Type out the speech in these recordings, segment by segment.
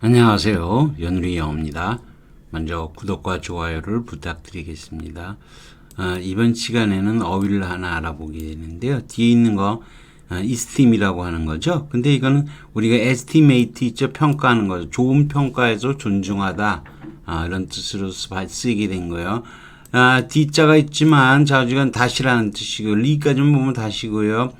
안녕하세요. 연우리 영입니다. 먼저 구독과 좋아요를 부탁드리겠습니다. 아, 이번 시간에는 어휘를 하나 알아보게 되는데요. 뒤에 있는 거 아, esteem이라고 하는 거죠. 근데 이거는 우리가 estimate 있죠. 평가하는 거죠. 좋은 평가에서 존중하다. 아, 이런 뜻으로 쓰- 쓰이게 된 거예요. 아, D자가 있지만 자주간 다시라는 뜻이고 리까지만 보면 다시고요.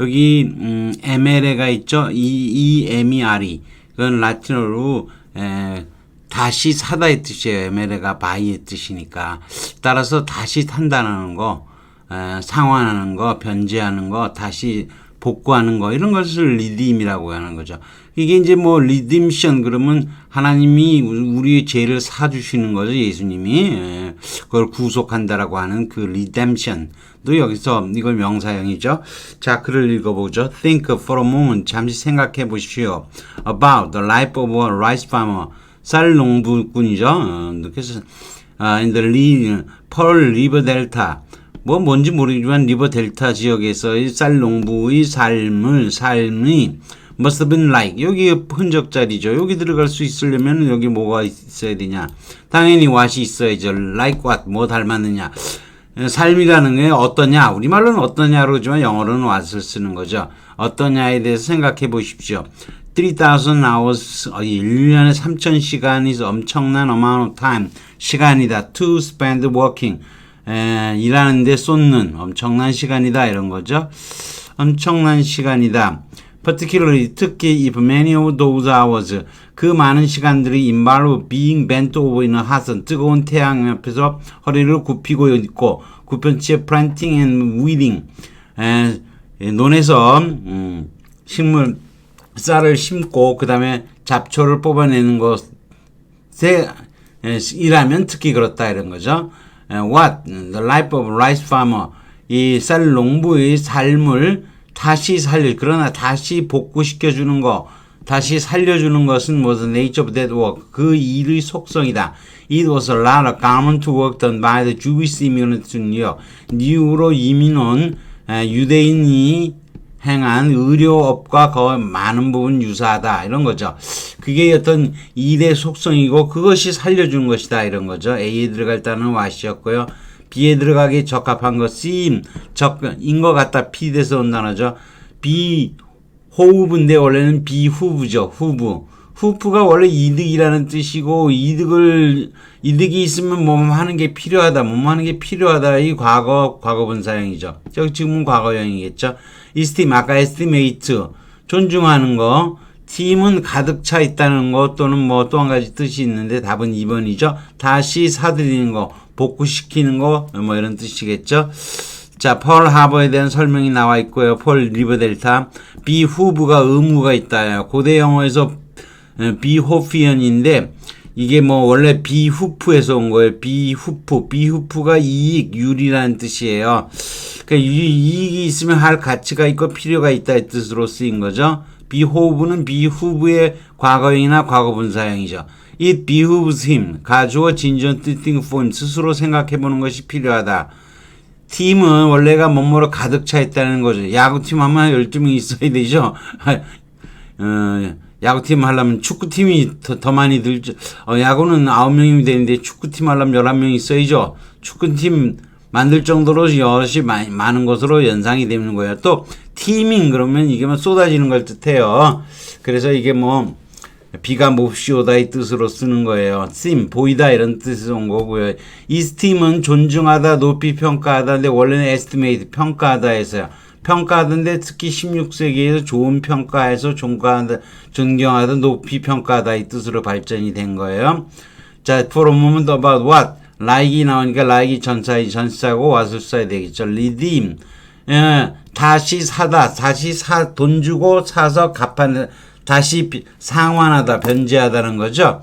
여기 음, ML가 있죠. E E M E R E. 그건 라틴어로 에, 다시 사다의 뜻이에요. ML가 바이의 뜻이니까. 따라서 다시 탄다는 거, 에, 상환하는 거, 변제하는 거, 다시 복구하는 거 이런 것을 리딤이라고 하는 거죠. 이게 이제 뭐 리딤션 그러면 하나님이 우리의 죄를 사주시는 거죠. 예수님이 예, 그걸 구속한다라고 하는 그 리뎀션도 여기서 이걸 명사형이죠. 자 글을 읽어보죠. Think for a moment 잠시 생각해 보십시오. About the life of a rice farmer 쌀 농부꾼이죠. 어, 그래서 아, in the Pearl River Delta 뭐 뭔지 모르지만 리버 델타 지역에서의 쌀 농부의 삶을 삶이 must have been like 여기 흔적 자리죠. 여기 들어갈 수 있으려면 여기 뭐가 있어야 되냐? 당연히 what이 있어야죠. like what 뭐 닮았느냐? 삶이라는 게 어떠냐? 우리말로는 어떠냐로 그러지만 영어로는 what을 쓰는 거죠. 어떠냐에 대해서 생각해 보십시오. 3,000 hours, 어, 1년에 3,000시간이 엄청난 amount of time, 시간이다. to spend working. 에, 일하는데 쏟는 엄청난 시간이다. 이런 거죠. 엄청난 시간이다. particularly 특히 if many of those hours 그 많은 시간들이 involve being bent over in a hot 뜨거운 태양 앞에서 허리를 굽히고 있고 구편치에 planting and weeding 에, 에, 논에서 음, 식물 쌀을 심고 그 다음에 잡초를 뽑아내는 것에 에, 일하면 특히 그렇다 이런 거죠. 에, What the life of rice farmer 이 쌀 농부의 삶을 다시 살릴 그러나 다시 복구시켜 주는 거 다시 살려주는 것은 무슨 nature of that work 그 일의 속성이다. It was a lot of government work done by the Jewish immigrants in York. 뉴로 이민 온 에, 유대인이 행한 의료업과 거의 많은 부분 유사하다 이런 거죠. 그게 어떤 일의 속성이고 그것이 살려주는 것이다 이런 거죠. A에 들어갈 때는 what이었고요. B에 들어가기 적합한 것 seem 적인 것 같다 P에서 온 단어죠. B 호흡인데 원래는 비후부죠. 후부. 후프가 원래 이득이라는 뜻이고 이득을 이득이 있으면 뭐 하는 게 필요하다. 뭐 하는 게 필요하다. 이 과거 과거분 사형이죠. 저 지금은 과거형이겠죠. 이스팀 아까 에스티메이트 존중하는 거. 팀은 가득 차 있다는 거 또는 뭐 또 한 가지 뜻이 있는데 답은 2번이죠. 다시 사들이는 거, 복구시키는 거 뭐 이런 뜻이겠죠. 자, 펄 하버에 대한 설명이 나와 있고요. 펄 리버 델타. 비 후브가 의무가 있다요. 고대 영어에서 비호피언인데 이게 뭐 원래 비후프에서 온 거예요. 비후프. 비후프가 이익, 유리라는 뜻이에요. 그러니까 이- 이익이 있으면 할 가치가 있고 필요가 있다의 뜻으로 쓰인 거죠. 비호브는 비후브의 과거형이나 과거분사형이죠. It behooves him. 가주어 진전 뜻ing for him. 스스로 생각해 보는 것이 필요하다. 팀은 원래가 뭐뭐로 가득 차 있다는 거죠. 야구팀 하면 12명이 있어야 되죠. 어, 야구팀 하려면 축구팀이 더, 더 많이 들죠. 어, 야구는 9명이면 되는데 축구팀 하려면 11명이 있어야죠. 축구팀 만들 정도로 여럿이 많은 것으로 연상이 되는 거예요. 또 팀인 그러면 이게 뭐 쏟아지는 걸 뜻해요. 그래서 이게 뭐 비가 몹시 오다의 뜻으로 쓰는 거예요. 심 보이다 이런 뜻에서 온 거고요. 이스팀은 존중하다, 높이 평가하다. 근데 원래는 estimate 평가하다에서요. 평가하던데 특히 16세기에서 좋은 평가해서 존경하다, 존경하다, 높이 평가하다 이 뜻으로 발전이 된 거예요. 자, for a moment about what? like이 나오니까 like이 전사이 전사고 what을 써야 되겠죠. redeem. 예, 다시 사다, 다시 사, 돈 주고 사서 갚아, 다시 비- 상환하다, 변제하다는 거죠.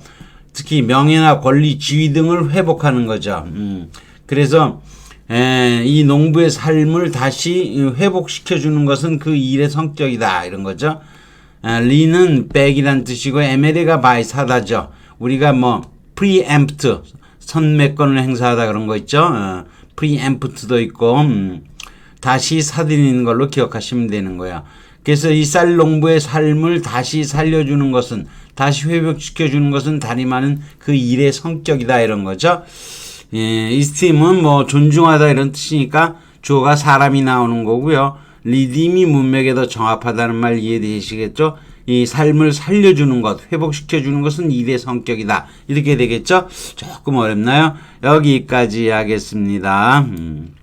특히 명예나 권리, 지위 등을 회복하는 거죠. 음, 그래서 에, 이 농부의 삶을 다시 회복시켜 주는 것은 그 일의 성격이다 이런 거죠. 아, 리는 백이란 뜻이고 에메레가 바이 사다죠. 우리가 뭐 preempt 선매권을 행사하다 그런 거 있죠. 어, preempt도 있고 음, 다시 사들이는 걸로 기억하시면 되는 거야. 그래서 이 쌀 농부의 삶을 다시 살려주는 것은 다시 회복시켜주는 것은 다림하는 그 일의 성격이다 이런 거죠. 예, 이스팀은 뭐 존중하다 이런 뜻이니까 주어가 사람이 나오는 거고요. 리딤이 문맥에 더 정합하다는 말 이해되시겠죠? 이 삶을 살려주는 것, 회복시켜주는 것은 일의 성격이다. 이렇게 되겠죠? 조금 어렵나요? 여기까지 하겠습니다. 음.